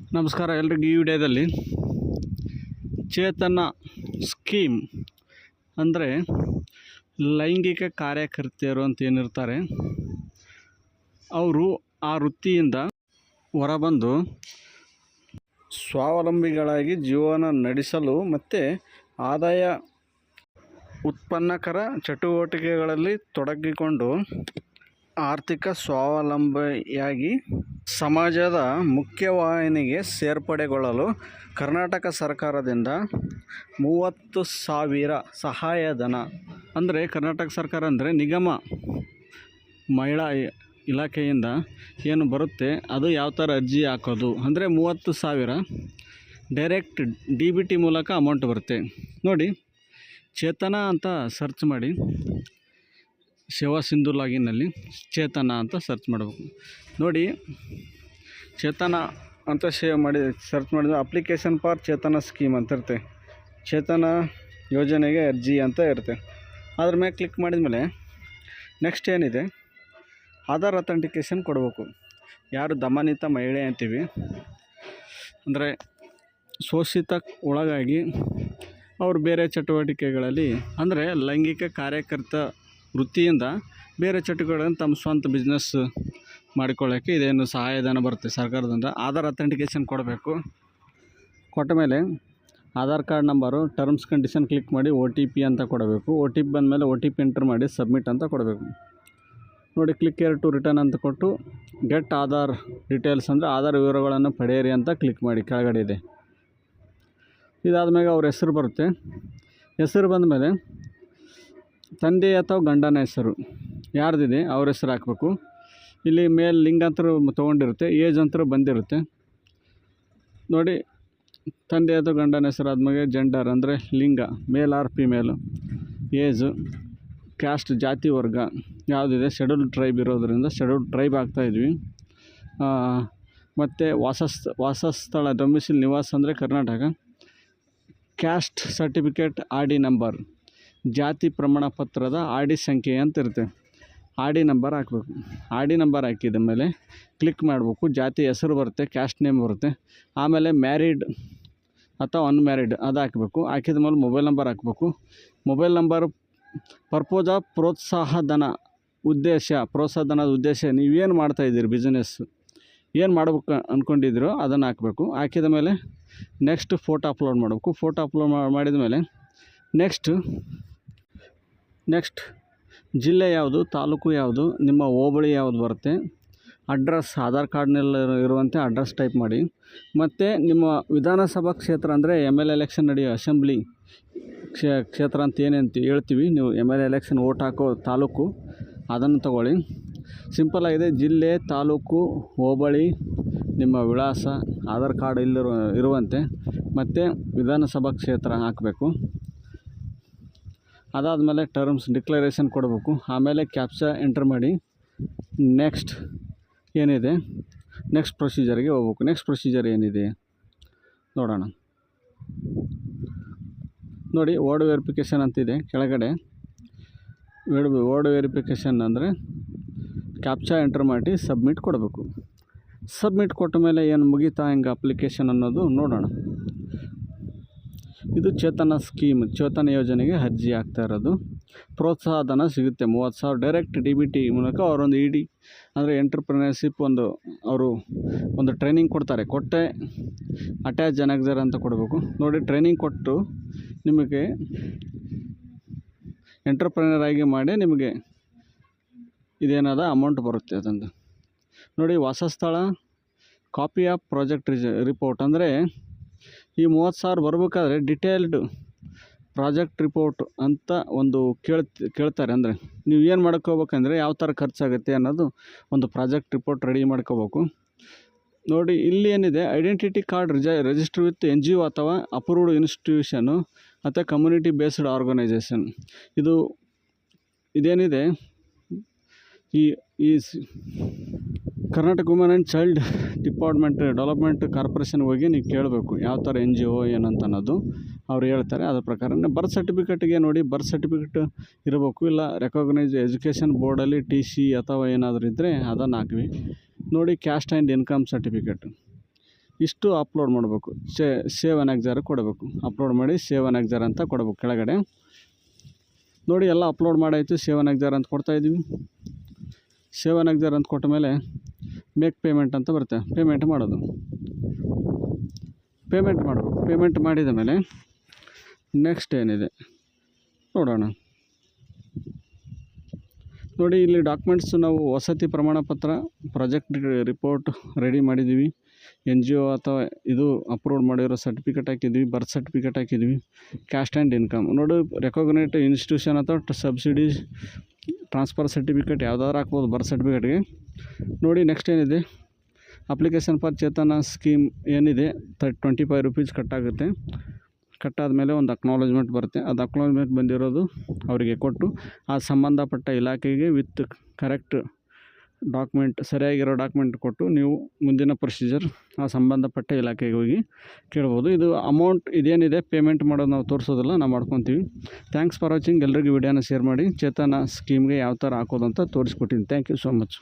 ನಮಸ್ಕಾರ ಎಲ್ರಿಗೂ ಈ ವಿಡಿಯೋದಲ್ಲಿ ಚೇತನ ಸ್ಕೀಮ್ ಅಂದರೆ ಲೈಂಗಿಕ ಕಾರ್ಯಕರ್ತೆಯರು ಅಂತ ಏನಿರ್ತಾರೆ, ಅವರು ಆ ವೃತ್ತಿಯಿಂದ ಹೊರಬಂದು ಸ್ವಾವಲಂಬಿಗಳಾಗಿ ಜೀವನ ನಡೆಸಲು ಮತ್ತು ಆದಾಯ ಉತ್ಪನ್ನಕರ ಚಟುವಟಿಕೆಗಳಲ್ಲಿ ತೊಡಗಿಕೊಂಡು ಆರ್ಥಿಕ ಸ್ವಾವಲಂಬಿಯಾಗಿ ಸಮಾಜದ ಮುಖ್ಯವಾಹಿನಿಗೆ ಸೇರ್ಪಡೆಗೊಳ್ಳಲು ಕರ್ನಾಟಕ ಸರ್ಕಾರದಿಂದ ಮೂವತ್ತು ಸಾವಿರ ಸಹಾಯಧನ ಅಂದರೆ ಕರ್ನಾಟಕ ಸರ್ಕಾರ ಅಂದರೆ ನಿಗಮ, ಮಹಿಳಾ ಇಲಾಖೆಯಿಂದ ಏನು ಬರುತ್ತೆ, ಅದು ಯಾವ ಥರ ಅರ್ಜಿ ಹಾಕೋದು. ಅಂದರೆ ಮೂವತ್ತು ಸಾವಿರ ಡೈರೆಕ್ಟ್ ಡಿ ಬಿ ಟಿ ಮೂಲಕ ಅಮೌಂಟ್ ಬರುತ್ತೆ. ನೋಡಿ, ಚೇತನ ಅಂತ ಸರ್ಚ್ ಮಾಡಿ ಸೇವಾ ಸಿಂಧು ಲಾಗಿನ್ನಲ್ಲಿ ಚೇತನ ಅಂತ ಸರ್ಚ್ ಮಾಡಬೇಕು. ನೋಡಿ ಚೇತನ ಅಂತ ಸೇವ್ ಮಾಡಿ ಸರ್ಚ್ ಮಾಡಿದ್ರೆ ಅಪ್ಲಿಕೇಶನ್ ಫಾರ್ ಚೇತನ ಸ್ಕೀಮ್ ಅಂತ ಇರುತ್ತೆ. ಚೇತನ ಯೋಜನೆಗೆ ಅರ್ಜಿ ಅಂತ ಇರುತ್ತೆ. ಅದ್ರ ಮೇಲೆ ಕ್ಲಿಕ್ ಮಾಡಿದ್ಮೇಲೆ ನೆಕ್ಸ್ಟ್ ಏನಿದೆ? ಆಧಾರ್ ಅಥೆಂಟಿಕೇಶನ್ ಕೊಡಬೇಕು. ಯಾರು ದಮನಿತ ಮಹಿಳೆ ಅಂತೀವಿ, ಅಂದರೆ ಶೋಷಿತ ಒಳಗಾಗಿ ಅವರು ಬೇರೆ ಚಟುವಟಿಕೆಗಳಲ್ಲಿ, ಅಂದರೆ ಲೈಂಗಿಕ ಕಾರ್ಯಕರ್ತ ವೃತ್ತಿಯಿಂದ ಬೇರೆ ಚಟುವಟಿಕೆಗಳನ್ನು ತಮ್ಮ ಸ್ವಂತ ಬಿಸ್ನೆಸ್ ಮಾಡಿಕೊಳ್ಳೋಕ್ಕೆ ಇದೇನು ಸಹಾಯಧನ ಬರುತ್ತೆ ಸರ್ಕಾರದಿಂದ. ಆಧಾರ್ ಅಥೆಂಟಿಕೇಷನ್ ಕೊಡಬೇಕು. ಕೊಟ್ಟ ಮೇಲೆ Aadhaar card number terms condition click ಮಾಡಿ ಒ ಟಿ ಪಿ ಅಂತ ಕೊಡಬೇಕು. ಒ ಟಿ ಪಿ ಬಂದಮೇಲೆ ಒ ಟಿ ಪಿ ಎಂಟ್ರ್ ಮಾಡಿ ಸಬ್ಮಿಟ್ ಅಂತ ಕೊಡಬೇಕು. ನೋಡಿ ಕ್ಲಿಕ್ ಏರ್ ಟು ರಿಟರ್ನ್ ಅಂತ ಕೊಟ್ಟು ಗೆಟ್ ಆಧಾರ್ ಡೀಟೇಲ್ಸ್ ಅಂದರೆ ಆಧಾರ್ ವಿವರಗಳನ್ನು ಪಡೆಯಿರಿ ಅಂತ ಕ್ಲಿಕ್ ಮಾಡಿ, ಕೆಳಗಡೆ ಇದೆ. ಇದಾದಮೇಲೆ ಅವ್ರ ಹೆಸರು ಬರುತ್ತೆ. ಹೆಸರು ಬಂದಮೇಲೆ ತಂದೆ ಅಥವಾ ಗಂಡನ ಹೆಸರು. ಯಾರ್ದಿದೆ? ಅವ್ರ ಹೆಸರು ಹಾಕಬೇಕು. ಇಲ್ಲಿ ಮೇಲ್ ಲಿಂಗಾಂತರ ತೊಗೊಂಡಿರುತ್ತೆ, ಏಜ್ ಅಂತರ ಬಂದಿರುತ್ತೆ. ನೋಡಿ ತಂದೆ ಅಥವಾ ಗಂಡನ ಹೆಸರು ಆದ್ಮೇಲೆ ಜೆಂಡರ್ ಅಂದರೆ ಲಿಂಗ, male or female, age caste ಜಾತಿ ವರ್ಗ, ಯಾವುದಿದೆ ಶೆಡ್ಯೂಲ್ ಟ್ರೈಬ್ ಇರೋದರಿಂದ ಶೆಡ್ಯೂಲ್ ಟ್ರೈಬ್ ಆಗ್ತಾಯಿದ್ವಿ ಮತ್ತು ವಾಸಸ್, ವಾಸಸ್ಥಳ ಡೊಮಿಸಿಲ್ ನಿವಾಸ ಅಂದರೆ Karnataka. Caste certificate R D number ಜಾತಿ ಪ್ರಮಾಣ ಪತ್ರದ ಆರ್ ಡಿ ಸಂಖ್ಯೆ ಅಂತ ಇರುತ್ತೆ. ಆರ್ ಡಿ ನಂಬರ್ ಹಾಕಬೇಕು. ಆರ್ ಡಿ ನಂಬರ್ ಹಾಕಿದ ಮೇಲೆ ಕ್ಲಿಕ್ ಮಾಡಬೇಕು. ಜಾತಿ ಹೆಸರು ಬರುತ್ತೆ ಕ್ಯಾಸ್ಟ್ ನೇಮ್ ಬರುತ್ತೆ. ಆಮೇಲೆ ಮ್ಯಾರಿಡ್ ಅಥವಾ ಅನ್ಮ್ಯಾರಿಡ್ ಅದು ಹಾಕಬೇಕು. ಹಾಕಿದ ಮೇಲೆ ಮೊಬೈಲ್ ನಂಬರ್ ಹಾಕಬೇಕು. ಮೊಬೈಲ್ ನಂಬರ್ ಪರ್ಪೋಸ್ ಆಫ್ ಪ್ರೋತ್ಸಾಹ ಧನ ಉದ್ದೇಶ ಪ್ರೋತ್ಸಾಹ ಧನದ ಉದ್ದೇಶ ನೀವೇನು ಮಾಡ್ತಾಯಿದ್ದೀರಿ ಬಿಸ್ನೆಸ್ ಏನು ಮಾಡ್ಬೇಕು ಅಂದ್ಕೊಂಡಿದ್ದೀರೋ ಅದನ್ನು ಹಾಕಬೇಕು. ಹಾಕಿದ ಮೇಲೆ ನೆಕ್ಸ್ಟ್ ಫೋಟೋ ಅಪ್ಲೋಡ್ ಮಾಡಬೇಕು. ಫೋಟೋ ಅಪ್ಲೋಡ್ ಮಾಡಿದ ಮೇಲೆ ನೆಕ್ಸ್ಟ್ ನೆಕ್ಸ್ಟ್ ಜಿಲ್ಲೆ ಯಾವುದು, ತಾಲೂಕು ಯಾವುದು, ನಿಮ್ಮ ಹೋಬಳಿ ಯಾವುದು ಬರುತ್ತೆ, ಅಡ್ರೆಸ್ ಆಧಾರ್ ಕಾರ್ಡ್ನಲ್ಲಿ ಇರುವಂತೆ ಅಡ್ರೆಸ್ ಟೈಪ್ ಮಾಡಿ. ಮತ್ತು ನಿಮ್ಮ ವಿಧಾನಸಭಾ ಕ್ಷೇತ್ರ ಅಂದರೆ ಎಂ ಎಲ್ ಎಲೆಕ್ಷನ್ ನಡೆಯೋ ಅಸೆಂಬ್ಲಿ ಕ್ಷೇ, ಕ್ಷೇತ್ರ ಅಂತ ಏನಂತ ಹೇಳ್ತೀವಿ, ನೀವು ಎಂ ಎಲ್ ಎಲೆಕ್ಷನ್ ಓಟ್ ಹಾಕೋ ತಾಲೂಕು ಅದನ್ನು ತಗೊಳ್ಳಿ. ಸಿಂಪಲ್ ಆಗಿದೆ, ಜಿಲ್ಲೆ, ತಾಲೂಕು, ಹೋಬಳಿ, ನಿಮ್ಮ ವಿಳಾಸ, ಆಧಾರ್ ಕಾರ್ಡ್ ಇಲ್ಲಿರುವ ಇರುವಂತೆ, ಮತ್ತು ವಿಧಾನಸಭಾ ಕ್ಷೇತ್ರ ಹಾಕಬೇಕು. ಅದಾದಮೇಲೆ ಟರ್ಮ್ಸ್ ಡಿಕ್ಲರೇಷನ್ ಕೊಡಬೇಕು. ಆಮೇಲೆ ಕ್ಯಾಪ್ಚಾ ಎಂಟ್ರ್ ಮಾಡಿ ನೆಕ್ಸ್ಟ್ ಏನಿದೆ? ನೆಕ್ಸ್ಟ್ ಪ್ರೊಸೀಜರ್ಗೆ ಹೋಗ್ಬೇಕು. ನೆಕ್ಸ್ಟ್ ಪ್ರೊಸೀಜರ್ ಏನಿದೆ? ನೋಡೋಣ. ನೋಡಿ ವರ್ಡ್ ವೆರಿಫಿಕೇಷನ್ ಅಂತಿದೆ ಕೆಳಗಡೆ. ವರ್ಡ್ ವೆರಿಫಿಕೇಷನ್ ಅಂದರೆ ಕ್ಯಾಪ್ಚಾ ಎಂಟ್ರ್ ಮಾಡಿ ಸಬ್ಮಿಟ್ ಕೊಡಬೇಕು. ಸಬ್ಮಿಟ್ ಕೊಟ್ಟ ಮೇಲೆ ಏನು ಮುಗೀತಾ ಹೆಂಗೆ ಅಪ್ಲಿಕೇಶನ್ ಅನ್ನೋದು ನೋಡೋಣ. ಇದು ಚೇತನ ಸ್ಕೀಮ್, ಚೇತನ ಯೋಜನೆಗೆ ಅರ್ಜಿ ಆಗ್ತಾ ಇರೋದು. ಪ್ರೋತ್ಸಾಹಧನ ಸಿಗುತ್ತೆ. ಮೂವತ್ತು ಸಾವಿರ ಡೈರೆಕ್ಟ್ ಡಿ ಬಿ ಟಿ ಮೂಲಕ ಅವರೊಂದು ಇ ಡಿ ಅಂದರೆ ಎಂಟ್ರಪ್ರಿನರ್ಶಿಪ್ ಒಂದು, ಅವರು ಒಂದು ಟ್ರೈನಿಂಗ್ ಕೊಡ್ತಾರೆ. ಕೊಟ್ಟೆ ಅಟ್ಯಾಚ್ ಜನಗ್ಜರ್ ಅಂತ ಕೊಡಬೇಕು. ನೋಡಿ, ಟ್ರೈನಿಂಗ್ ಕೊಟ್ಟು ನಿಮಗೆ ಎಂಟ್ರಪ್ರಿನರ್ ಆಗಿ ಮಾಡಿ ನಿಮಗೆ ಇದೇನಾದ ಅಮೌಂಟ್ ಬರುತ್ತೆ ಅದೊಂದು. ನೋಡಿ, ವಾಸಸ್ಥಳ ಕಾಪಿ ಆಫ್ ಪ್ರಾಜೆಕ್ಟ್ ರಿಜ, ರಿಪೋರ್ಟ್ ಅಂದರೆ ಈ ಮೂವತ್ತು ಸಾವಿರ ಬರಬೇಕಾದ್ರೆ ಡಿಟೇಲ್ಡ್ ಪ್ರಾಜೆಕ್ಟ್ ರಿಪೋರ್ಟ್ ಅಂತ ಒಂದು ಕೇಳ್ತ, ಕೇಳ್ತಾರೆ. ಅಂದರೆ ನೀವು ಏನು ಮಾಡ್ಕೋಬೇಕಂದ್ರೆ ಯಾವ ಥರ ಖರ್ಚಾಗುತ್ತೆ ಅನ್ನೋದು ಒಂದು ಪ್ರಾಜೆಕ್ಟ್ ರಿಪೋರ್ಟ್ ರೆಡಿ ಮಾಡ್ಕೋಬೇಕು. ನೋಡಿ, ಇಲ್ಲಿ ಏನಿದೆ identity card ರಿಜ register with N G O ಅಥವಾ ಅಪ್ರೂವ್ಡ್ ಇನ್ಸ್ಟಿಟ್ಯೂಷನು ಮತ್ತು ಕಮ್ಯುನಿಟಿ ಬೇಸ್ಡ್ ಆರ್ಗನೈಸೇಷನ್ ಇದು, ಇದೇನಿದೆ, ಈ ಈ Karnataka women and child department development corporation ಹೋಗಿ ನೀವು ಕೇಳಬೇಕು, ಯಾವ ಥರ ಎನ್ ಜಿ ಒ ಏನಂತ ಅನ್ನೋದು ಅವ್ರು ಹೇಳ್ತಾರೆ, ಅದ್ರ ಪ್ರಕಾರ. ಬರ್ತ್ ಸರ್ಟಿಫಿಕೇಟ್ಗೆ ನೋಡಿ ಬರ್ತ್ ಸರ್ಟಿಫಿಕೇಟ್ ಇರಬೇಕು, ಇಲ್ಲ ರೆಕಗ್ನೈಸ್ ಎಜುಕೇಷನ್ ಬೋರ್ಡಲ್ಲಿ ಟಿ ಸಿ ಅಥವಾ ಏನಾದರೂ ಇದ್ದರೆ ಅದನ್ನು ಹಾಕ್ವಿ ನೋಡಿ ಕ್ಯಾಸ್ಟ್ ಆ್ಯಂಡ್ ಇನ್ಕಮ್ ಸರ್ಟಿಫಿಕೇಟ್ ಇಷ್ಟು ಅಪ್ಲೋಡ್ ಮಾಡಬೇಕು. ಸೇ ಸೇವ್ ಅನ್ ಎಕ್ಸಾರ್ ಕೊಡಬೇಕು. ಅಪ್ಲೋಡ್ ಮಾಡಿ ಸೇವ್ ಅನ್ ಎಕ್ಸಾರ್ ಅಂತ ಕೊಡಬೇಕು ಕೆಳಗಡೆ. ನೋಡಿ, ಎಲ್ಲ ಅಪ್ಲೋಡ್ ಮಾಡಾಯಿತು ಸೇವ್ ಅನ್ ಎಕ್ಸಾರ್ ಅಂತ ಕೊಡ್ತಾ ಇದ್ದೀವಿ ಸೇವ್ ಅಂತ ಕೊಟ್ಟ ಮೇಲೆ ಮೇಕ್ ಪೇಮೆಂಟ್ ಅಂತ ಬರುತ್ತೆ. ಪೇಮೆಂಟ್ ಮಾಡೋದು. ಪೇಮೆಂಟ್ ಮಾಡೋದು ಪೇಮೆಂಟ್ ಮಾಡಿದ ಮೇಲೆ ನೆಕ್ಸ್ಟ್ ಏನಿದೆ? ನೋಡೋಣ. ನೋಡಿ, ಇಲ್ಲಿ ಡಾಕ್ಯುಮೆಂಟ್ಸ್ ನಾವು ವಸತಿ ಪ್ರಮಾಣ ಪತ್ರ ಪ್ರಾಜೆಕ್ಟ್ ರಿಪೋರ್ಟ್ ರೆಡಿ ಮಾಡಿದ್ದೀವಿ. ಎನ್ ಜಿ ಒ ಅಥವಾ ಇದು ಅಪ್ರೂವ್ ಮಾಡಿರೋ ಸರ್ಟಿಫಿಕೇಟ್ ಹಾಕಿದ್ವಿ ಬರ್ತ್ ಸರ್ಟಿಫಿಕೇಟ್ ಹಾಕಿದ್ವಿ ಕ್ಯಾಸ್ಟ್ ಆ್ಯಂಡ್ ಇನ್ಕಮ್ ನೋಡು ರೆಕಗ್ನೈಟ್ ಇನ್ಸ್ಟಿಟ್ಯೂಷನ್ ಅಥವಾ ಸಬ್ಸಿಡಿ ಟ್ರಾನ್ಸ್ಫರ್ ಸರ್ಟಿಫಿಕೇಟ್ ಯಾವ್ದಾದ್ರು ಹಾಕ್ಬೋದು ಬರ್ತ್ ಸರ್ಟಿಫಿಕೇಟ್ಗೆ ನೋಡಿ ನೆಕ್ಸ್ಟ್ ಏನಿದೆ. ಅಪ್ಲಿಕೇಶನ್ ಫಾರ್ ಚೇತನ ಸ್ಕೀಮ್ ಏನಿದೆ ತರ್ಟ್ ಟ್ವೆಂಟಿ ಫೈವ್ ರುಪೀಸ್ ಕಟ್ಟಾಗುತ್ತೆ ಕಟ್ಟಾದಮೇಲೆ ಒಂದು ಅಕ್ನಾಲಜ್ಮೆಂಟ್ ಬರುತ್ತೆ. ಅದು ಅಕ್ನಾಲಜ್ಮೆಂಟ್ ಬಂದಿರೋದು ಅವರಿಗೆ ಕೊಟ್ಟು, ಆ ಸಂಬಂಧಪಟ್ಟ ಇಲಾಖೆಗೆ ವಿತ್ ಕರೆಕ್ಟ್ ಡಾಕ್ಯುಮೆಂಟ್ ಸರಿಯಾಗಿರೋ ಡಾಕ್ಯುಮೆಂಟ್ ಕೊಟ್ಟು ನೀವು ಮುಂದಿನ ಪ್ರೊಸೀಜರ್ ಆ ಸಂಬಂಧಪಟ್ಟ ಇಲಾಖೆಗೆ ಹೋಗಿ ಕೇಳ್ಬೋದು. ಇದು ಅಮೌಂಟ್ ಇದೇನಿದೆ ಪೇಮೆಂಟ್ ಮಾಡೋದು ನಾವು ತೋರಿಸೋದಿಲ್ಲ, ನಾವು ಮಾಡ್ಕೊತೀವಿ. ಥ್ಯಾಂಕ್ಸ್ ಫಾರ್ ವಾಚಿಂಗ್ ಎಲ್ರಿಗೂ ವಿಡಿಯೋನ ಶೇರ್ ಮಾಡಿ. ಚೇತನ ಸ್ಕೀಮ್ಗೆ ಯಾವ ಥರ ಹಾಕೋದು ಅಂತ ತೋರಿಸ್ಕೊಟ್ಟಿನಿ. Thank you so much